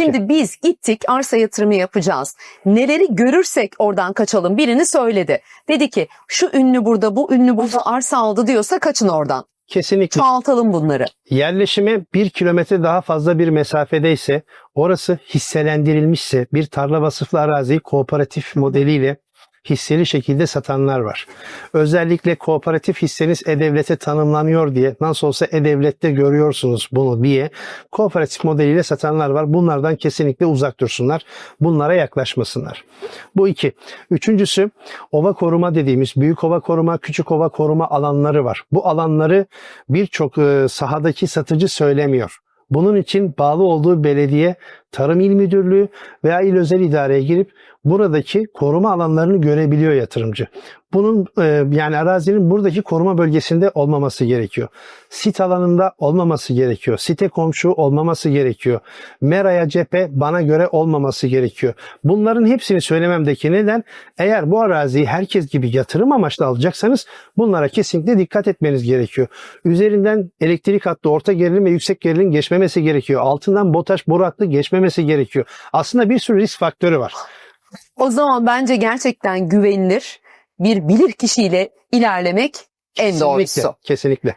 Şimdi biz gittik arsa yatırımı yapacağız. Neleri görürsek oradan kaçalım. Birini söyledi. Dedi ki şu ünlü burada bu ünlü burada arsa aldı diyorsa kaçın oradan. Kesinlikle. Çoğaltalım bunları. Yerleşime bir kilometre daha fazla bir mesafedeyse, orası hisselendirilmişse, bir tarla vasıflı araziyi kooperatif modeliyle hisseli şekilde satanlar var. Özellikle kooperatif hisseniz E-Devlet'e tanımlanıyor diye, nasıl olsa E-Devlet'te görüyorsunuz bunu diye kooperatif modeliyle satanlar var. Bunlardan kesinlikle uzak dursunlar. Bunlara yaklaşmasınlar. Bu iki. Üçüncüsü ova koruma dediğimiz büyük ova koruma, küçük ova koruma alanları var. Bu alanları birçok e, sahadaki satıcı söylemiyor. Bunun için bağlı olduğu belediye, Tarım İl Müdürlüğü veya il özel idareye girip buradaki koruma alanlarını görebiliyor yatırımcı. Bunun e, yani arazinin buradaki koruma bölgesinde olmaması gerekiyor. Sit alanında olmaması gerekiyor. Site komşu olmaması gerekiyor. Meraya cephe bana göre olmaması gerekiyor. Bunların hepsini söylememdeki neden eğer bu araziyi herkes gibi yatırım amaçlı alacaksanız bunlara kesinlikle dikkat etmeniz gerekiyor. Üzerinden elektrik hattı orta gerilim ve yüksek gerilim geçmemesi gerekiyor. Altından BOTAŞ boru hattı geçmemesi gerekiyor. Aslında bir sürü risk faktörü var. O zaman bence gerçekten güvenilir bir bilir kişiyle ilerlemek en doğrusu. Kesinlikle.